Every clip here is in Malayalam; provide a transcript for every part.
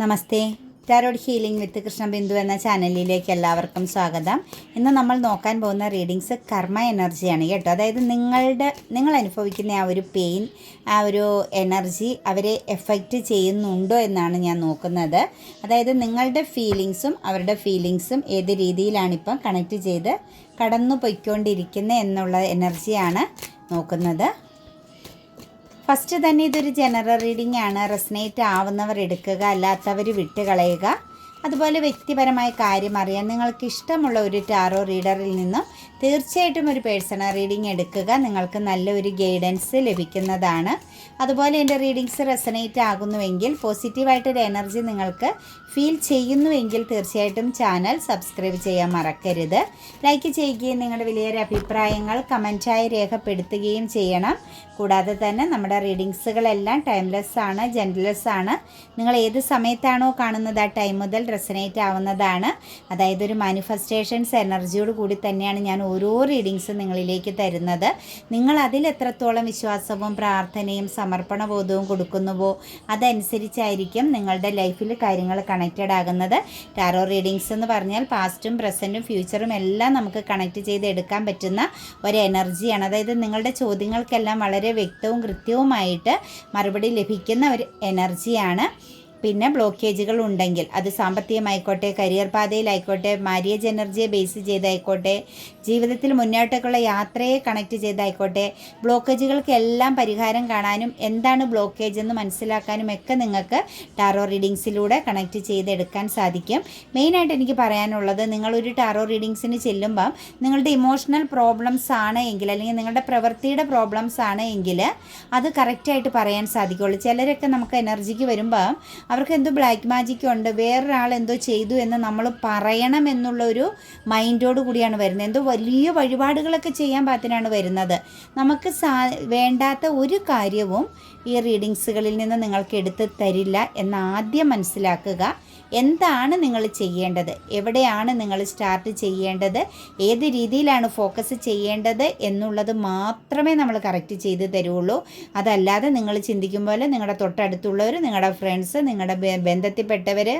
Namaste. Tarot healing with Krishna Bindu എന്ന ചാനലിലേക്ക് എല്ലാവർക്കും സ്വാഗതം. ഇന്ന് നമ്മൾ നോക്കാൻ പോകുന്ന റീഡിങ്സ് കർമ്മ എനർജിയാണ് കേട്ടോ. അതായത് നിങ്ങളുടെ നിങ്ങൾ അനുഭവിക്കുന്ന ആ ഒരു പെയിൻ ആ ഒരു എനർജി അവരെ എഫക്റ്റ് ചെയ്യുന്നുണ്ടോ എന്നാണ് ഞാൻ നോക്കുന്നത്. അതായത് നിങ്ങളുടെ ഫീലിങ്സും അവരുടെ ഫീലിങ്സും ഏത് രീതിയിലാണ് ഇപ്പം കണക്ട് ചെയ്ത് കടന്നു പൊയ്ക്കൊണ്ടിരിക്കുന്നത് എന്നുള്ള എനർജിയാണ് നോക്കുന്നത്. ഫസ്റ്റ് തന്നെ ഇതൊരു ജനറൽ റീഡിംഗ് ആണ്. റെസനേറ്റ് ആവുന്നവർ എടുക്കുക അല്ലാത്തവർ വിട്ടുകളയുക. അതുപോലെ വ്യക്തിപരമായ കാര്യം അറിയാൻ. നിങ്ങൾക്ക് ഇഷ്ടമുള്ള ഒരു ടാറോ റീഡറിൽ നിന്നും തീർച്ചയായിട്ടും ഒരു പേഴ്സണൽ റീഡിംഗ് എടുക്കുക. നിങ്ങൾക്ക് നല്ലൊരു ഗൈഡൻസ് ലഭിക്കുന്നതാണ്. അതുപോലെ എന്റെ റീഡിങ്സ് റെസനേറ്റ് ആകുന്നുവെങ്കിൽ പോസിറ്റീവായിട്ടൊരു എനർജി നിങ്ങൾക്ക് ഫീൽ ചെയ്യുന്നുവെങ്കിൽ തീർച്ചയായിട്ടും ചാനൽ സബ്സ്ക്രൈബ് ചെയ്യാൻ മറക്കരുത്. ലൈക്ക് ചെയ്യുകയും നിങ്ങളുടെ വലിയൊരു അഭിപ്രായങ്ങൾ കമന്റായി രേഖപ്പെടുത്തുകയും ചെയ്യണം. കൂടാതെ തന്നെ നമ്മുടെ റീഡിങ്സുകളെല്ലാം ടൈംലെസ് ആണ് ജെൻഡർലെസ് ആണ്. നിങ്ങൾ ഏത് സമയത്താണോ കാണുന്നത് ആ ടൈം മുതൽ റെസനേറ്റ് ആവുന്നതാണ്. അതായത് ഒരു മാനിഫെസ്റ്റേഷൻസ് എനർജിയോട് കൂടി തന്നെയാണ് ഞാൻ ഓരോ റീഡിങ്സും നിങ്ങളിലേക്ക് തരുന്നത്. നിങ്ങൾ അതിൽ എത്രത്തോളം വിശ്വാസവും പ്രാർത്ഥനയും സമർപ്പണബോധവും കൊടുക്കുന്നുവോ അതനുസരിച്ചായിരിക്കും നിങ്ങളുടെ ലൈഫിൽ കാര്യങ്ങൾ കണക്റ്റഡ് ആകുന്നത്. ടാറോ റീഡിങ്സ് എന്ന് പറഞ്ഞാൽ പാസ്റ്റും പ്രസന്റും ഫ്യൂച്ചറും എല്ലാം നമുക്ക് കണക്ട് ചെയ്ത് എടുക്കാൻ പറ്റുന്ന ഒരു എനർജിയാണ് അതായത് നിങ്ങളുടെ ചോദ്യങ്ങൾക്കെല്ലാം വളരെ വ്യക്തവും കൃത്യവുമായിട്ട് മറുപടി ലഭിക്കുന്ന ഒരു എനർജിയാണ് പിന്നെ ബ്ലോക്കേജുകൾ ഉണ്ടെങ്കിൽ അത് സാമ്പത്തികമായിക്കോട്ടെ കരിയർ പാതയിലായിക്കോട്ടെ മാരിയേജ് എനർജിയെ ബേസ് ചെയ്തായിക്കോട്ടെ ജീവിതത്തിൽ മുന്നോട്ടേക്കുള്ള യാത്രയെ കണക്ട് ചെയ്തായിക്കോട്ടെ. ബ്ലോക്കേജുകൾക്കെല്ലാം പരിഹാരം കാണാനും എന്താണ് ബ്ലോക്കേജ് എന്ന് മനസ്സിലാക്കാനും ഒക്കെ നിങ്ങൾക്ക് ടാറോ റീഡിങ്സിലൂടെ കണക്ട് ചെയ്തെടുക്കാൻ സാധിക്കും. മെയിനായിട്ട് എനിക്ക് പറയാനുള്ളത് നിങ്ങളൊരു ടാറോ റീഡിങ്സിന് ചെല്ലുമ്പം നിങ്ങളുടെ ഇമോഷണൽ പ്രോബ്ലംസ് ആണ് എങ്കിൽ അല്ലെങ്കിൽ നിങ്ങളുടെ പ്രവൃത്തിയുടെ പ്രോബ്ലംസ് ആണ് എങ്കിൽ അത് കറക്റ്റായിട്ട് പറയാൻ സാധിക്കുള്ളൂ. ചിലരൊക്കെ നമുക്ക് എനർജിക്ക് വരുമ്പം അവർക്ക് എന്തോ ബ്ലാക്ക് മാജിക് ഉണ്ട് വേറൊരാൾ എന്തോ ചെയ്തു എന്ന് നമ്മൾ പറയണം ഒരു മൈൻഡോട് കൂടിയാണ് വരുന്നത്. എന്തോ വലിയ വഴിപാടുകളൊക്കെ ചെയ്യാൻ പാത്തിനാണ് വരുന്നത്. നമുക്ക് സാ വേണ്ടാത്ത ഒരു കാര്യവും ഈ റീഡിങ്സുകളിൽ നിന്ന് നിങ്ങൾക്ക് എടുത്ത് തരില്ല എന്ന് ആദ്യം മനസ്സിലാക്കുക. എന്താണ് നിങ്ങൾ ചെയ്യേണ്ടത്? എവിടെയാണ് നിങ്ങൾ സ്റ്റാർട്ട് ചെയ്യേണ്ടത്? ഏത് രീതിയിലാണ് ഫോക്കസ് ചെയ്യേണ്ടത് എന്നുള്ളത് മാത്രമേ നമ്മൾ കറക്റ്റ് ചെയ്ത് തരുള്ളൂ. അതല്ലാതെ നിങ്ങൾ ചിന്തിക്കും പോലെ നിങ്ങളുടെ തൊട്ടടുത്തുള്ളവർ നിങ്ങളുടെ ഫ്രണ്ട്സ് നിങ്ങളുടെ ബന്ധത്തിൽപ്പെട്ടവർ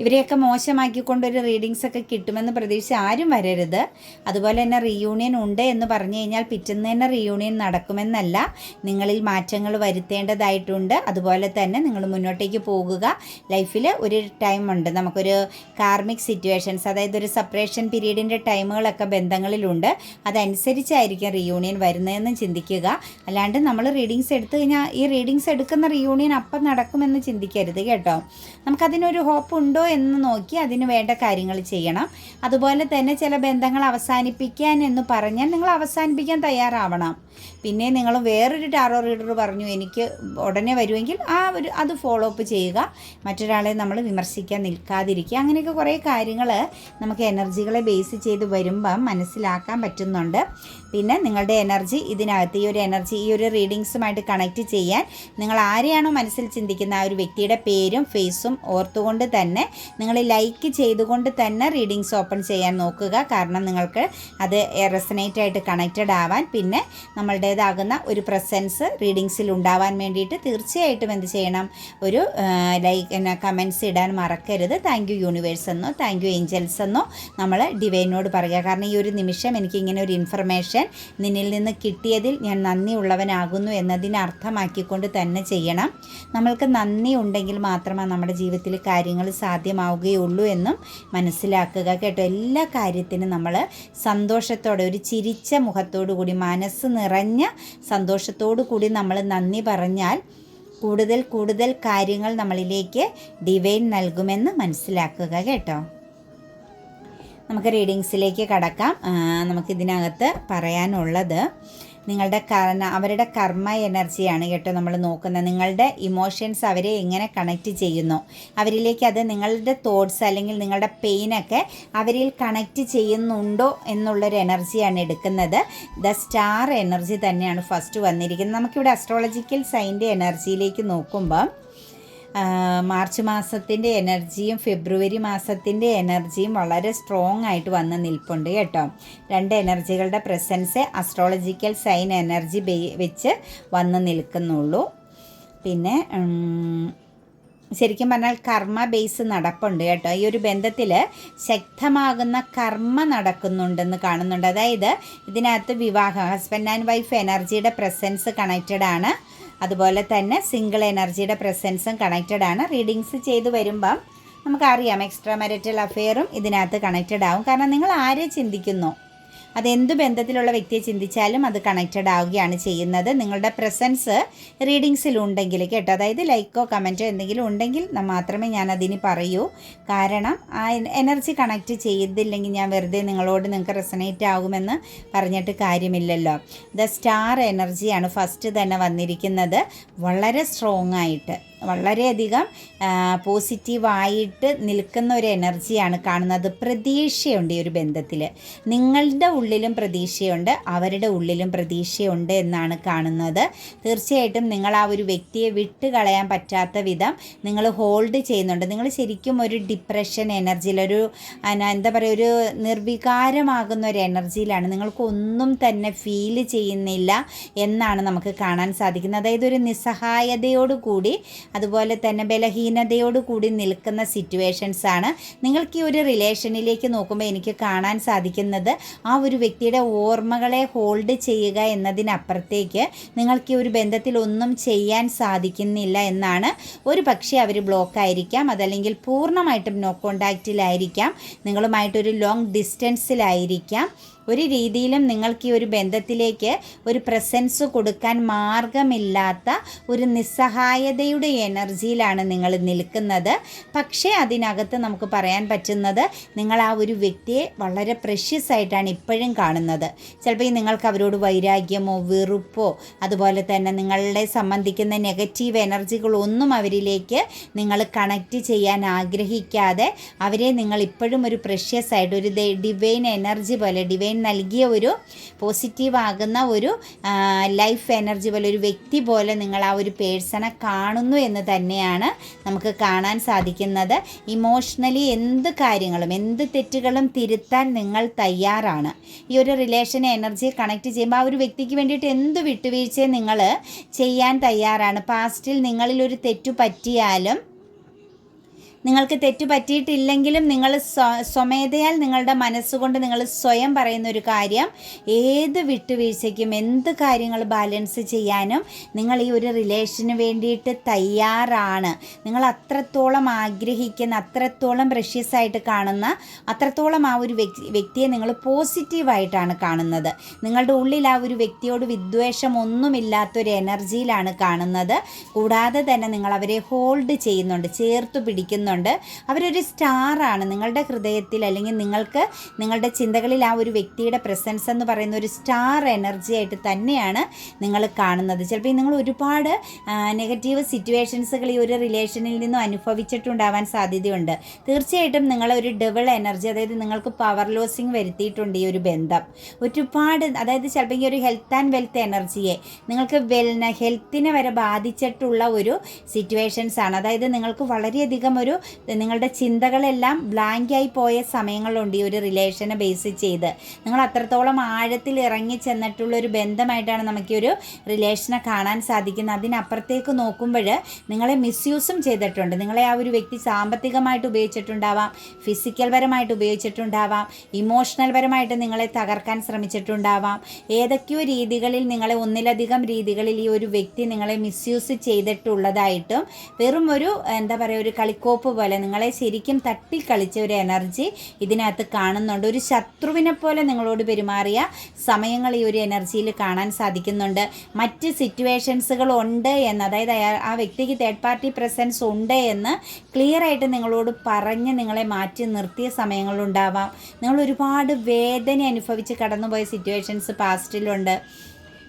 ഇവരെയൊക്കെ മോശമാക്കിക്കൊണ്ടൊരു റീഡിങ്സ് ഒക്കെ കിട്ടുമെന്ന് പ്രതീക്ഷിച്ച് ആരും വരരുത്. അതുപോലെ തന്നെ റീയൂണിയൻ ഉണ്ട് എന്ന് പറഞ്ഞു കഴിഞ്ഞാൽ പിറ്റേന്ന് തന്നെ റീയൂണിയൻ നടക്കുമെന്നല്ല. നിങ്ങളിൽ മാറ്റങ്ങൾ വരുത്തേണ്ടതായിട്ടുണ്ട്. അതുപോലെ തന്നെ നിങ്ങൾ മുന്നോട്ടേക്ക് പോകുക. ലൈഫിൽ ഒരു ടൈം ഉണ്ട്. നമുക്കൊരു കാർമിക് സിറ്റുവേഷൻസ് അതായത് ഒരു സെപ്പറേഷൻ പീരീഡിന്റെ ടൈമുകളൊക്കെ ബന്ധങ്ങളിലുണ്ട്. അതനുസരിച്ചായിരിക്കും റീയൂണിയൻ വരുന്നതെന്ന് ചിന്തിക്കുക. അല്ലാണ്ട് നമ്മൾ റീഡിങ്സ് എടുത്തു കഴിഞ്ഞാൽ ഈ റീഡിങ്സ് എടുക്കുന്ന റീയൂണിയൻ അപ്പം നടക്കുമെന്ന് ചിന്തിക്കരുത് കേട്ടോ. നമുക്കതിനൊരു ഹോപ്പ് ഉണ്ടോ എന്ന് നോക്കി അതിന് വേണ്ട കാര്യങ്ങൾ ചെയ്യണം. അതുപോലെ തന്നെ ചില ബന്ധങ്ങൾ അവസാനിപ്പിക്കാൻ എന്ന് പറഞ്ഞാൽ നിങ്ങൾ അവസാനിപ്പിക്കാൻ തയ്യാറാവണം. പിന്നെ നിങ്ങൾ വേറൊരു ടാറോ റീഡർ പറഞ്ഞു എനിക്ക് ഉടനെ വരുമെങ്കിൽ ആ ഒരു അത് ഫോളോ അപ്പ് ചെയ്യുക. മറ്റൊരാളെ നമ്മൾ വിമർശിക്കാൻ നിൽക്കാതിരിക്കുക. അങ്ങനെയൊക്കെ കുറേ കാര്യങ്ങൾ നമുക്ക് എനർജികളെ ബേസ് ചെയ്ത് വരുമ്പം മനസ്സിലാക്കാൻ പറ്റുന്നുണ്ട്. പിന്നെ നിങ്ങളുടെ എനർജി ഇതിനകത്ത് ഈ ഒരു എനർജി ഈ ഒരു റീഡിങ്സുമായിട്ട് കണക്റ്റ് ചെയ്യാൻ നിങ്ങൾ ആരെയാണോ മനസ്സിൽ ചിന്തിക്കുന്ന ആ ഒരു വ്യക്തിയുടെ പേരും ഫേസും ഓർത്തുകൊണ്ട് തന്നെ നിങ്ങൾ ലൈക്ക് ചെയ്തുകൊണ്ട് തന്നെ റീഡിങ്സ് ഓപ്പൺ ചെയ്യാൻ നോക്കുക. കാരണം നിങ്ങൾക്ക് അത് റെസനേറ്റ് ആയിട്ട് കണക്റ്റഡ് ആവാൻ പിന്നെ നമ്മളുടേതാകുന്ന ഒരു പ്രസൻസ് റീഡിങ്സിൽ ഉണ്ടാവാൻ വേണ്ടിയിട്ട് തീർച്ചയായിട്ടും എന്ത് ചെയ്യണം? ഒരു ലൈക്ക് എന്നാ കമൻസ് ഇടാൻ മറക്കരുത്. താങ്ക് യു യൂണിവേഴ്സ് എന്നോ താങ്ക് യു ഏഞ്ചൽസ് എന്നോ നമ്മൾ ഡിവൈനോട് പറയുക. കാരണം ഈ ഒരു നിമിഷം എനിക്ക് ഇങ്ങനെ ഒരു ഇൻഫർമേഷൻ നിന്നിൽ നിന്ന് കിട്ടിയതിൽ ഞാൻ നന്ദിയുള്ളവനാകുന്നു എന്നതിനെ അർത്ഥമാക്കിക്കൊണ്ട് തന്നെ ചെയ്യണം. നമ്മൾക്ക് നന്ദി ഉണ്ടെങ്കിൽ മാത്രമേ നമ്മുടെ ജീവിതത്തിൽ കാര്യങ്ങൾ സാധ്യമാവുകയുള്ളൂ എന്നും മനസ്സിലാക്കുക കേട്ടോ. എല്ലാ കാര്യത്തിനും നമ്മൾ സന്തോഷത്തോടെ ഒരു ചിരിച്ച മുഖത്തോടു കൂടി മനസ്സ് നിറഞ്ഞ സന്തോഷത്തോടു കൂടി നമ്മൾ നന്ദി പറഞ്ഞാൽ കൂടുതൽ കൂടുതൽ കാര്യങ്ങൾ നമ്മളിലേക്ക് ഡിവൈൻ നൽകുമെന്ന് മനസ്സിലാക്കുക കേട്ടോ. നമുക്ക് റീഡിങ്സിലേക്ക് കടക്കാം. നമുക്കിതിനകത്ത് പറയാനുള്ളത് നിങ്ങളുടെ കർണ അവരുടെ കർമ്മ എനർജിയാണ് കേട്ടോ നമ്മൾ നോക്കുന്നത്. നിങ്ങളുടെ ഇമോഷൻസ് അവരെ എങ്ങനെ കണക്റ്റ് ചെയ്യുന്നു? അവരിലേക്ക് അത് നിങ്ങളുടെ തോട്ട്സ് അല്ലെങ്കിൽ നിങ്ങളുടെ പെയിനൊക്കെ അവരിൽ കണക്റ്റ് ചെയ്യുന്നുണ്ടോ എന്നുള്ളൊരു എനർജിയാണ് എടുക്കുന്നത്. ദ സ്റ്റാർ എനർജി തന്നെയാണ് ഫസ്റ്റ് വന്നിരിക്കുന്നത്. നമുക്കിവിടെ അസ്ട്രോളജിക്കൽ സൈന്റെ എനർജിയിലേക്ക് നോക്കുമ്പോൾ ആ, മാർച്ച് മാസത്തിന്റെ എനർജിയും ഫെബ്രുവരി മാസത്തിന്റെ എനർജിയും വളരെ സ്ട്രോങ് ആയിട്ട് വന്ന് നിൽപ്പുണ്ട് കേട്ടോ. രണ്ട് എനർജികളുടെ പ്രസൻസ് അസ്ട്രോളജിക്കൽ സൈൻ എനർജി വെച്ച് വന്ന് നിൽക്കുന്നുള്ളൂ. പിന്നെ ശരിക്കും പറഞ്ഞാൽ കർമ്മ ബേസ് നടപ്പുണ്ട് കേട്ടോ. ഈ ഒരു ബന്ധത്തിൽ ശക്തമാകുന്ന കർമ്മ നടക്കുന്നുണ്ടെന്ന് കാണുന്നുണ്ട്. അതായത് ഇതിനകത്ത് വിവാഹം ഹസ്ബൻഡ് ആൻഡ് വൈഫ് എനർജിയുടെ പ്രസൻസ് കണക്റ്റഡ് ആണ്. അതുപോലെ തന്നെ സിംഗിൾ എനർജിയുടെ പ്രസൻസും കണക്റ്റഡ് ആണ്. റീഡിങ്സ് ചെയ്ത് വരുമ്പം നമുക്കറിയാം എക്സ്ട്രാ മാരിറ്റൽ അഫെയറും ഇതിനകത്ത് കണക്റ്റഡ് ആവും. കാരണം നിങ്ങൾ ആരെ ചിന്തിക്കുന്നു? അതെന്ത് ബന്ധത്തിലുള്ള വ്യക്തിയെ ചിന്തിച്ചാലും അത് കണക്റ്റഡ് ആവുകയാണ് ചെയ്യുന്നത്. നിങ്ങളുടെ പ്രസൻസ് റീഡിങ്സിൽ ഉണ്ടെങ്കിൽ കേട്ടോ. അതായത് ലൈക്കോ കമന്റോ എന്തെങ്കിലും ഉണ്ടെങ്കിൽ മാത്രമേ ഞാൻ അതിന് പറയൂ. കാരണം ആ എനർജി കണക്റ്റ് ചെയ്തില്ലെങ്കിൽ ഞാൻ വെറുതെ നിങ്ങളോട് നിങ്ങൾക്ക് റെസനേറ്റ് ആകുമെന്ന് പറഞ്ഞിട്ട് കാര്യമില്ലല്ലോ. ദ സ്റ്റാർ എനർജിയാണ് ഫസ്റ്റ് തന്നെ വന്നിരിക്കുന്നത്. വളരെ സ്ട്രോങ് ആയിട്ട്. വളരെയധികം പോസിറ്റീവായിട്ട് നിൽക്കുന്ന ഒരു എനർജിയാണ് കാണുന്നത്. പ്രതീക്ഷയുണ്ട് ഈ ഒരു ബന്ധത്തിൽ നിങ്ങളുടെ ഉള്ളിലും പ്രതീക്ഷയുണ്ട് അവരുടെ ഉള്ളിലും പ്രതീക്ഷയുണ്ട് എന്നാണ് കാണുന്നത്. തീർച്ചയായിട്ടും നിങ്ങൾ ആ ഒരു വ്യക്തിയെ വിട്ട് കളയാൻ പറ്റാത്ത വിധം നിങ്ങൾ ഹോൾഡ് ചെയ്യുന്നുണ്ട്. നിങ്ങൾ ശരിക്കും ഒരു ഡിപ്രഷൻ എനർജിയിൽ ഒരു എന്താ പറയുക ഒരു നിർവികാരമാകുന്ന ഒരു എനർജിയിലാണ്. നിങ്ങൾക്ക് ഒന്നും തന്നെ ഫീൽ ചെയ്യുന്നില്ല എന്നാണ് നമുക്ക് കാണാൻ സാധിക്കുന്നത്. അതായത് ഒരു നിസ്സഹായതയോട് കൂടി അതുപോലെ തന്നെ ബലഹീനതയോട് കൂടി നിൽക്കുന്ന സിറ്റുവേഷൻസ് ആണ്. നിങ്ങൾക്ക് ഈ ഒരു റിലേഷനിലേക്ക് നോക്കുമ്പോൾ എനിക്ക് കാണാൻ സാധിക്കുന്നത് ആ ഒരു വ്യക്തിയുടെ ഓർമ്മകളെ ഹോൾഡ് ചെയ്യുക എന്നതിനപ്പുറത്തേക്ക് നിങ്ങൾക്ക് ഈ ഒരു ബന്ധത്തിൽ ഒന്നും ചെയ്യാൻ സാധിക്കുന്നില്ല എന്നാണ്. ഒരു പക്ഷേ അവർ ബ്ലോക്ക് ആയിരിക്കാം അതല്ലെങ്കിൽ പൂർണമായിട്ടും നോ കോണ്ടാക്റ്റിലായിരിക്കാം നിങ്ങളുമായിട്ടൊരു ലോങ് ഡിസ്റ്റൻസിലായിരിക്കാം ഒരു രീതിയിലും നിങ്ങൾക്ക് ഈ ഒരു ബന്ധത്തിലേക്ക് ഒരു പ്രസൻസ് കൊടുക്കാൻ മാർഗമില്ലാത്ത ഒരു നിസ്സഹായതയുടെ എനർജിയിലാണ് നിങ്ങൾ നിൽക്കുന്നത്. പക്ഷേ അതിനകത്ത് നമുക്ക് പറയാൻ പറ്റുന്നത് നിങ്ങൾ ആ ഒരു വ്യക്തിയെ വളരെ പ്രഷ്യസ് ആയിട്ടാണ് ഇപ്പോഴും കാണുന്നത്. ചിലപ്പോൾ ഈ നിങ്ങൾക്ക് അവരോട് വൈരാഗ്യമോ വെറുപ്പോ അതുപോലെ തന്നെ നിങ്ങളെ സംബന്ധിക്കുന്ന നെഗറ്റീവ് എനർജികളൊന്നും അവരിലേക്ക് നിങ്ങൾ കണക്റ്റ് ചെയ്യാൻ ആഗ്രഹിക്കാതെ അവരെ നിങ്ങൾ ഇപ്പോഴും ഒരു പ്രഷ്യസ് ആയിട്ട് ഒരു ഡിവൈൻ എനർജി പോലെ ഡിവൈൻ നൽകിയ ഒരു പോസിറ്റീവ് ആകുന്ന ഒരു ലൈഫ് എനർജി പോലെ ഒരു വ്യക്തി പോലെ നിങ്ങൾ ആ ഒരു പേഴ്സണെ കാണുന്നു എന്ന് തന്നെയാണ് നമുക്ക് കാണാൻ സാധിക്കുന്നത്. ഇമോഷണലി എന്ത് കാര്യങ്ങളും എന്ത് തെറ്റുകളും തിരുത്താൻ നിങ്ങൾ തയ്യാറാണ്. ഈ ഒരു റിലേഷൻ എനർജിയെ കണക്ട് ചെയ്യുമ്പോൾ ആ ഒരു വ്യക്തിക്ക് വേണ്ടിയിട്ട് എന്ത് വിട്ടുവീഴ്ചയും നിങ്ങൾ ചെയ്യാൻ തയ്യാറാണ്. പാസ്റ്റിൽ നിങ്ങളിൽ ഒരു തെറ്റു പറ്റിയാലും നിങ്ങൾക്ക് തെറ്റു പറ്റിയിട്ടില്ലെങ്കിലും നിങ്ങൾ സ്വ- സ്വമേധയാൽ നിങ്ങളുടെ മനസ്സുകൊണ്ട് നിങ്ങൾ സ്വയം പറയുന്ന ഒരു കാര്യം ഏത് വിട്ടുവീഴ്ചയ്ക്കും എന്ത് കാര്യങ്ങൾ ബാലൻസ് ചെയ്യാനും നിങ്ങൾ ഈ ഒരു റിലേഷന് വേണ്ടിയിട്ട് തയ്യാറാണ്. നിങ്ങൾ അത്രത്തോളം ആഗ്രഹിക്കുന്ന അത്രത്തോളം പ്രഷ്യസ് ആയിട്ട് കാണുന്ന അത്രത്തോളം ആ ഒരു വ്യക്തിയെ നിങ്ങൾ പോസിറ്റീവായിട്ടാണ് കാണുന്നത്. നിങ്ങളുടെ ഉള്ളിൽ ആ ഒരു വ്യക്തിയോട് വിദ്വേഷം ഒന്നുമില്ലാത്തൊരു എനർജിയിലാണ് കാണുന്നത്. കൂടാതെ തന്നെ നിങ്ങൾ അവരെ ഹോൾഡ് ചെയ്യുന്നുണ്ട് ചേർത്ത് പിടിക്കുന്നുണ്ട്. അവരൊരു സ്റ്റാറാണ്. നിങ്ങളുടെ ഹൃദയത്തിൽ അല്ലെങ്കിൽ നിങ്ങൾക്ക് നിങ്ങളുടെ ചിന്തകളിൽ ആ ഒരു വ്യക്തിയുടെ പ്രസൻസ് എന്ന് പറയുന്ന ഒരു സ്റ്റാർ എനർജി ആയിട്ട് തന്നെയാണ് നിങ്ങൾ കാണുന്നത്. ചിലപ്പോൾ നിങ്ങൾ ഒരുപാട് നെഗറ്റീവ് സിറ്റുവേഷൻസുകൾ ഈ ഒരു റിലേഷനിൽ നിന്നും അനുഭവിച്ചിട്ടുണ്ടാവാൻ സാധ്യതയുണ്ട്. തീർച്ചയായിട്ടും നിങ്ങൾ ഒരു ഡബിൾ എനർജി അതായത് നിങ്ങൾക്ക് പവർ ലോസിങ് വരുത്തിയിട്ടുണ്ട് ഈ ഒരു ബന്ധം. ഒരുപാട് അതായത് ചിലപ്പോൾ ഈ ഒരു ഹെൽത്ത് ആൻഡ് വെൽത്ത് എനർജിയെ നിങ്ങൾക്ക് വെൽന ഹെൽത്തിനെ വരെ ബാധിച്ചിട്ടുള്ള ഒരു സിറ്റുവേഷൻസ് ആണ്. അതായത് നിങ്ങൾക്ക് വളരെയധികം ഒരു നിങ്ങളുടെ ചിന്തകളെല്ലാം ബ്ലാങ്കായി പോയ സമയങ്ങളുണ്ട് ഈ ഒരു റിലേഷനെ ബേസ് ചെയ്ത്. നിങ്ങൾ അത്രത്തോളം ആഴത്തിൽ ഇറങ്ങി ചെന്നിട്ടുള്ള ഒരു ബന്ധമായിട്ടാണ് നമുക്ക് ഒരു റിലേഷനെ കാണാൻ സാധിക്കുന്നത്. അതിനപ്പുറത്തേക്ക് നോക്കുമ്പോൾ നിങ്ങളെ മിസ്യൂസും ചെയ്തിട്ടുണ്ട്. നിങ്ങളെ ആ ഒരു വ്യക്തി സാമ്പത്തികമായിട്ട് ഉപയോഗിച്ചിട്ടുണ്ടാവാം ഫിസിക്കൽ പരമായിട്ട് ഉപയോഗിച്ചിട്ടുണ്ടാവാം ഇമോഷണൽ പരമായിട്ട് നിങ്ങളെ തകർക്കാൻ ശ്രമിച്ചിട്ടുണ്ടാവാം. ഏതൊക്കെയോ രീതികളിൽ നിങ്ങളെ ഒന്നിലധികം രീതികളിൽ ഈ ഒരു വ്യക്തി നിങ്ങളെ മിസ്യൂസ് ചെയ്തിട്ടുള്ളതായിട്ടും വെറും ഒരു എന്താ പറയുക ഒരു കളിക്കോപ്പ് പോലെ നിങ്ങളെ ശരിക്കും തട്ടിക്കളിച്ച ഒരു എനർജി ഇതിനകത്ത് കാണുന്നുണ്ട്. ഒരു ശത്രുവിനെ പോലെ നിങ്ങളോട് പെരുമാറിയ സമയങ്ങൾ ഈ ഒരു എനർജിയിൽ കാണാൻ സാധിക്കുന്നുണ്ട്. മറ്റ് സിറ്റുവേഷൻസുകൾ ഉണ്ട് എന്ന് അതായത് ആ വ്യക്തിക്ക് തേർഡ് പാർട്ടി പ്രസൻസ് ഉണ്ട് എന്ന് ക്ലിയർ ആയിട്ട് നിങ്ങളോട് പറഞ്ഞ് നിങ്ങളെ മാറ്റി നിർത്തിയ സമയങ്ങളുണ്ടാവാം നിങ്ങൾ ഒരുപാട് വേദന അനുഭവിച്ച് കടന്നുപോയ സിറ്റുവേഷൻസ് പാസ്റ്റിലുണ്ട്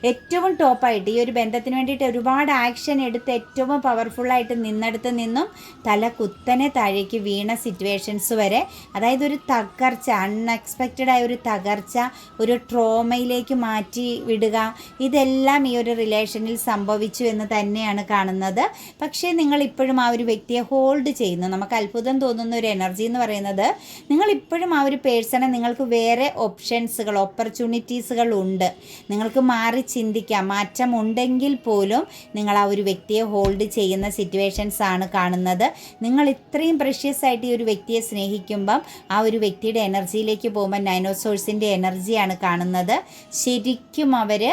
ഏറ്റവും ടോപ്പായിട്ട് ഈ ഒരു ബന്ധത്തിന് വേണ്ടിയിട്ട് ഒരുപാട് ആക്ഷൻ എടുത്ത് ഏറ്റവും പവർഫുള്ളായിട്ട് നിന്നെടുത്ത് നിന്നും തല കുത്തനെ താഴേക്ക് വീണ സിറ്റുവേഷൻസ് വരെ അതായത് ഒരു തകർച്ച അൺഎക്സ്പെക്റ്റഡ് ആയ ഒരു തകർച്ച ഒരു ട്രോമയിലേക്ക് മാറ്റി വിടുക ഇതെല്ലാം ഈ ഒരു റിലേഷനിൽ സംഭവിച്ചു എന്ന് തന്നെയാണ് കാണുന്നത്. പക്ഷേ നിങ്ങൾ ഇപ്പോഴും ആ ഒരു വ്യക്തിയെ ഹോൾഡ് ചെയ്യുന്നു. നമുക്ക് അത്ഭുതം തോന്നുന്ന ഒരു എനർജി എന്ന് പറയുന്നത് നിങ്ങൾ ഇപ്പോഴും ആ ഒരു പേഴ്സണെ നിങ്ങൾക്ക് വേറെ ഓപ്ഷൻസുകൾ ഓപ്പർച്യൂണിറ്റീസുകൾ ഉണ്ട്. നിങ്ങൾക്ക് മാറി ചിന്തിക്കാം. മാറ്റം ഉണ്ടെങ്കിൽ പോലും നിങ്ങൾ ആ ഒരു വ്യക്തിയെ ഹോൾഡ് ചെയ്യുന്ന സിറ്റുവേഷൻസ് ആണ് കാണുന്നത്. നിങ്ങൾ ഇത്രയും പ്രഷ്യസ് ആയിട്ട് ഈ ഒരു വ്യക്തിയെ സ്നേഹിക്കുമ്പം ആ ഒരു വ്യക്തിയുടെ എനർജിയിലേക്ക് പോകുമ്പോൾ നൈനോസോഴ്സിന്റെ എനർജിയാണ് കാണുന്നത്. ശരിക്കും അവർ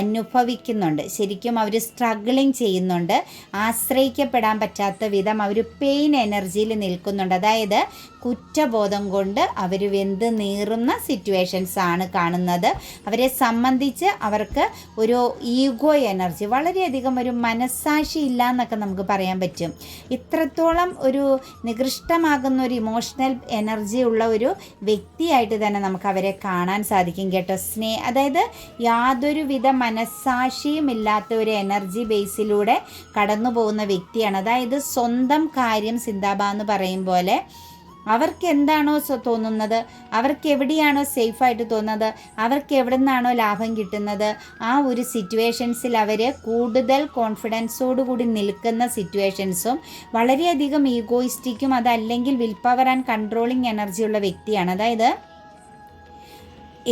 അനുഭവിക്കുന്നുണ്ട്. ശരിക്കും അവർ സ്ട്രഗിളിങ് ചെയ്യുന്നുണ്ട്. ആശ്രയിക്കപ്പെടാൻ പറ്റാത്ത വിധം അവർ പെയിൻ എനർജിയിൽ നിൽക്കുന്നുണ്ട്. അതായത് കുറ്റബോധം കൊണ്ട് അവർ വെന്ത് നീറുന്ന സിറ്റുവേഷൻസ് ആണ് കാണുന്നത്. അവരെ സംബന്ധിച്ച് അവർക്ക് ഒരു ഈഗോ എനർജി വളരെയധികം ഒരു മനസ്സാക്ഷി ഇല്ല എന്നൊക്കെ നമുക്ക് പറയാൻ പറ്റും. ഇത്രത്തോളം ഒരു നികൃഷ്ടമാകുന്ന ഒരു ഇമോഷണൽ എനർജി ഉള്ള ഒരു വ്യക്തിയായിട്ട് തന്നെ നമുക്ക് അവരെ കാണാൻ സാധിക്കും കേട്ടോ സ്നേ. അതായത് യാതൊരുവിധ മനസ്സാക്ഷിയും ഇല്ലാത്ത ഒരു എനർജി ബേസിലൂടെ കടന്നു പോകുന്ന വ്യക്തിയാണ്. അതായത് സ്വന്തം കാര്യം സിന്താബ എന്ന് പറയും പോലെ അവർക്ക് എന്താണോ തോന്നുന്നത്? അവർക്ക് എവിടെയാണോ സേഫായിട്ട് തോന്നുന്നത്? അവർക്ക് എവിടെ നിന്നാണോ ലാഭം കിട്ടുന്നത്? ആ ഒരു സിറ്റുവേഷൻസിൽ അവർ കൂടുതൽ കോൺഫിഡൻസോടുകൂടി നിൽക്കുന്ന സിറ്റുവേഷൻസും വളരെയധികം ഈഗോയിസ്റ്റിക്കും അതല്ലെങ്കിൽ വിൽ പവർ ആൻഡ് കൺട്രോളിങ് എനർജിയുള്ള വ്യക്തിയാണ്. അതായത്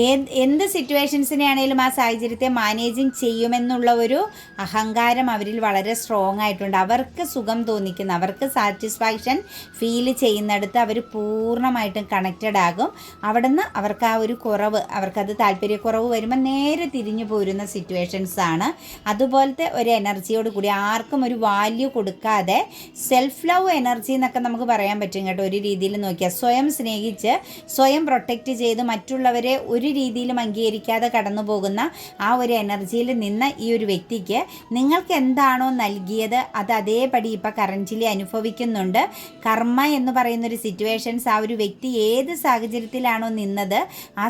ഏത് എന്ത് സിറ്റുവേഷൻസിനെയാണേലും ആ സാഹചര്യത്തെ മാനേജിങ് ചെയ്യുമെന്നുള്ള ഒരു അഹങ്കാരം അവരിൽ വളരെ സ്ട്രോങ് ആയിട്ടുണ്ട്. അവർക്ക് സുഖം തോന്നിക്കുന്ന. അവർക്ക് സാറ്റിസ്ഫാക്ഷൻ ഫീൽ ചെയ്യുന്നിടത്ത് അവർ പൂർണമായിട്ടും കണക്റ്റഡ് ആകും. അവിടുന്ന് അവർക്ക് ആ ഒരു കുറവ് അവർക്കത് താല്പര്യക്കുറവ് വരുമ്പോൾ നേരെ തിരിഞ്ഞു പോരുന്ന സിറ്റുവേഷൻസ് ആണ്. അതുപോലത്തെ ഒരു എനർജിയോട് കൂടി ആർക്കും ഒരു വാല്യൂ കൊടുക്കാതെ സെൽഫ് ലവ് എനർജി എന്നൊക്കെ നമുക്ക് പറയാൻ പറ്റും കേട്ടോ. ഒരു രീതിയിൽ നോക്കിയാൽ സ്വയം സ്നേഹിച്ച് സ്വയം പ്രൊട്ടക്റ്റ് ചെയ്ത് മറ്റുള്ളവരെ ഒരു ഒരു രീതിയിലും അംഗീകരിക്കാതെ കടന്നു പോകുന്ന ആ ഒരു എനർജിയിൽ നിന്ന് ഈ ഒരു വ്യക്തിക്ക് നിങ്ങൾക്ക് എന്താണോ നൽകിയത് അത് അതേപടി ഇപ്പം കറന്റിലി അനുഭവിക്കുന്നുണ്ട്. കർമ്മ എന്ന് പറയുന്ന ഒരു സിറ്റുവേഷൻസ് ആ ഒരു വ്യക്തി ഏത് സാഹചര്യത്തിലാണോ നിന്നത് ആ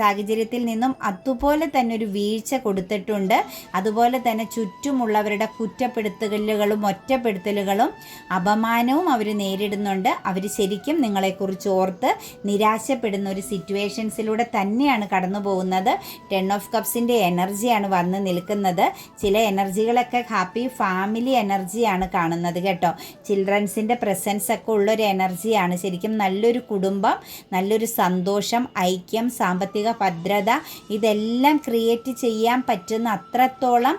സാഹചര്യത്തിൽ നിന്നും അതുപോലെ തന്നെ ഒരു വീഴ്ച കൊടുത്തിട്ടുണ്ട്. അതുപോലെ തന്നെ ചുറ്റുമുള്ളവരുടെ കുറ്റപ്പെടുത്തലുകളും ഒറ്റപ്പെടുത്തലുകളും അപമാനവും അവർ നേരിടുന്നുണ്ട്. അവർ ശരിക്കും നിങ്ങളെക്കുറിച്ച് ഓർത്ത് നിരാശപ്പെടുന്ന ഒരു സിറ്റുവേഷൻസിലൂടെ തന്നെ തന്നെയാണ് കടന്നു പോകുന്നത് ടെൻ ഓഫ് കപ്സിന്റെ എനർജിയാണ് വന്ന് നിൽക്കുന്നത്. ചില എനർജികളൊക്കെ ഹാപ്പി ഫാമിലി എനർജിയാണ് കാണുന്നത് കേട്ടോ. ചിൽഡ്രൻസിന്റെ പ്രസൻസ് ഒക്കെ ഉള്ളൊരു എനർജിയാണ്. ശരിക്കും നല്ലൊരു കുടുംബം നല്ലൊരു സന്തോഷം ഐക്യം സാമ്പത്തിക ഭദ്രത ഇതെല്ലാം ക്രിയേറ്റ് ചെയ്യാൻ പറ്റുന്ന അത്രത്തോളം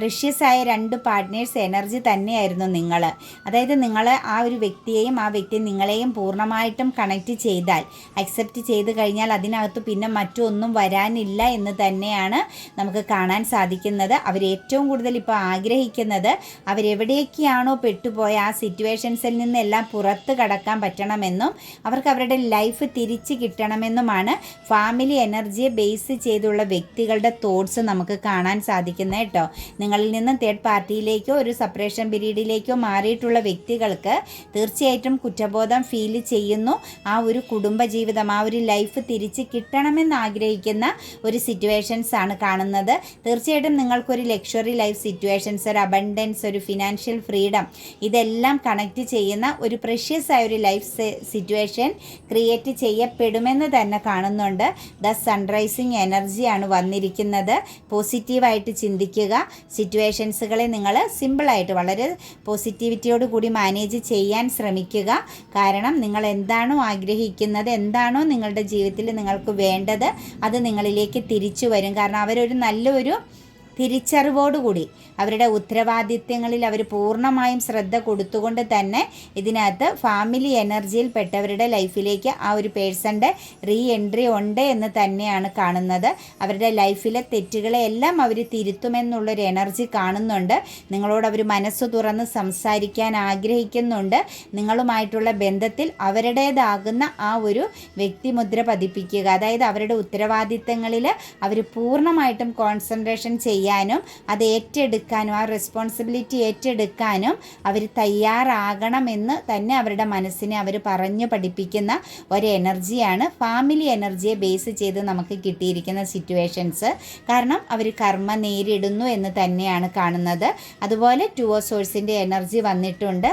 പ്രഷ്യസ് ആയ രണ്ട് പാർട്ട്നേഴ്സ് എനർജി തന്നെയായിരുന്നു നിങ്ങൾ അതായത് നിങ്ങൾ ആ ഒരു വ്യക്തിയെയും ആ വ്യക്തി നിങ്ങളെയും പൂർണമായിട്ടും കണക്റ്റ് ചെയ്താൽ അക്സെപ്റ്റ് ചെയ്ത് കഴിഞ്ഞാൽ അതിനകത്ത് പിന്നെ മറ്റൊന്നും വരാനില്ല എന്ന് തന്നെയാണ് നമുക്ക് കാണാൻ സാധിക്കുന്നത്. അവർ ഏറ്റവും കൂടുതൽ ഇപ്പോൾ ആഗ്രഹിക്കുന്നത് അവരെവിടെയൊക്കെയാണോ പെട്ടുപോയ ആ സിറ്റുവേഷൻസിൽ നിന്നെല്ലാം പുറത്ത് കടക്കാൻ പറ്റണമെന്നും അവർക്ക് അവരുടെ ലൈഫ് തിരിച്ച് കിട്ടണമെന്നുമാണ് ഫാമിലി എനർജിയെ ബേസ് ചെയ്തുള്ള വ്യക്തികളുടെ തോട്ട്സ് നമുക്ക് കാണാൻ സാധിക്കുന്നത് കേട്ടോ. നിങ്ങളിൽ നിന്നും തേർഡ് പാർട്ടിയിലേക്കോ ഒരു സപ്പറേഷൻ പീരീഡിലേക്കോ മാറിയിട്ടുള്ള വ്യക്തികൾക്ക് തീർച്ചയായിട്ടും കുറ്റബോധം ഫീൽ ചെയ്യുന്നു. ആ ഒരു കുടുംബജീവിതം ആ ഒരു ലൈഫ് തിരിച്ച് കിട്ടണമെന്ന് ആഗ്രഹിക്കുന്ന ഒരു സിറ്റുവേഷൻസ് ആണ് കാണുന്നത്. തീർച്ചയായിട്ടും നിങ്ങൾക്കൊരു ലക്ഷറി ലൈഫ് സിറ്റുവേഷൻസ് ഒരു അബണ്ടൻസ് ഒരു ഫിനാൻഷ്യൽ ഫ്രീഡം ഇതെല്ലാം കണക്റ്റ് ചെയ്യുന്ന ഒരു പ്രഷ്യസ് ആയ ഒരു ലൈഫ് സിറ്റുവേഷൻ ക്രിയേറ്റ് ചെയ്യപ്പെടുമെന്ന് തന്നെ കാണുന്നുണ്ട്. ദ സൺറൈസിങ് എനർജിയാണ് വന്നിരിക്കുന്നത്. പോസിറ്റീവായിട്ട് ചിന്തിക്കുക. സിറ്റുവേഷൻസുകളെ നിങ്ങൾ സിമ്പിളായിട്ട് വളരെ പോസിറ്റിവിറ്റിയോട് കൂടി മാനേജ് ചെയ്യാൻ ശ്രമിക്കുക. കാരണം നിങ്ങൾ എന്താണോ ആഗ്രഹിക്കുന്നത് എന്താണോ നിങ്ങളുടെ ജീവിതത്തിൽ നിങ്ങൾക്ക് വേണ്ടത് അത് നിങ്ങളിലേക്ക് തിരിച്ചു വരും. കാരണം അവരൊരു നല്ലൊരു തിരിച്ചറിവോടുകൂടി. അവരുടെ ഉത്തരവാദിത്യങ്ങളിൽ അവർ പൂർണമായും ശ്രദ്ധ കൊടുത്തുകൊണ്ട് തന്നെ ഇതിനകത്ത് ഫാമിലി എനർജിയിൽ പെട്ടവരുടെ ലൈഫിലേക്ക് ആ ഒരു പേഴ്സന്റെ റീ എൻട്രി ഉണ്ട് എന്ന് തന്നെയാണ് കാണുന്നത്. അവരുടെ ലൈഫിലെ തെറ്റുകളെ എല്ലാം അവർ തിരുത്തുമെന്നുള്ളൊരു എനർജി കാണുന്നുണ്ട്. നിങ്ങളോട് അവർ മനസ്സ് തുറന്ന് സംസാരിക്കാൻ ആഗ്രഹിക്കുന്നുണ്ട്. നിങ്ങളുമായിട്ടുള്ള ബന്ധത്തിൽ അവരുടേതാകുന്ന ആ ഒരു വ്യക്തിമുദ്ര പതിപ്പിക്കുക. അതായത് അവരുടെ ഉത്തരവാദിത്തങ്ങളിൽ അവർ പൂർണമായിട്ടും കോൺസെൻട്രേഷൻ ചെയ്യാനും അത് ഏറ്റെടുക്കാനും ആ റെസ്പോൺസിബിലിറ്റി ഏറ്റെടുക്കാനും അവർ തയ്യാറാകണമെന്ന് തന്നെ അവരുടെ മനസ്സിനെ അവർ പറഞ്ഞു പഠിപ്പിക്കുന്ന ഒരു എനർജിയാണ് ഫാമിലി എനർജിയെ ബേസ് ചെയ്ത് നമുക്ക് കിട്ടിയിരിക്കുന്ന സിറ്റുവേഷൻസ് കാരണം അവർ കർമ്മ നേരിടുന്നു എന്ന് തന്നെയാണ് കാണുന്നത്. അതുപോലെ ടു സോഴ്സിന്റെ എനർജി വന്നിട്ടുണ്ട്.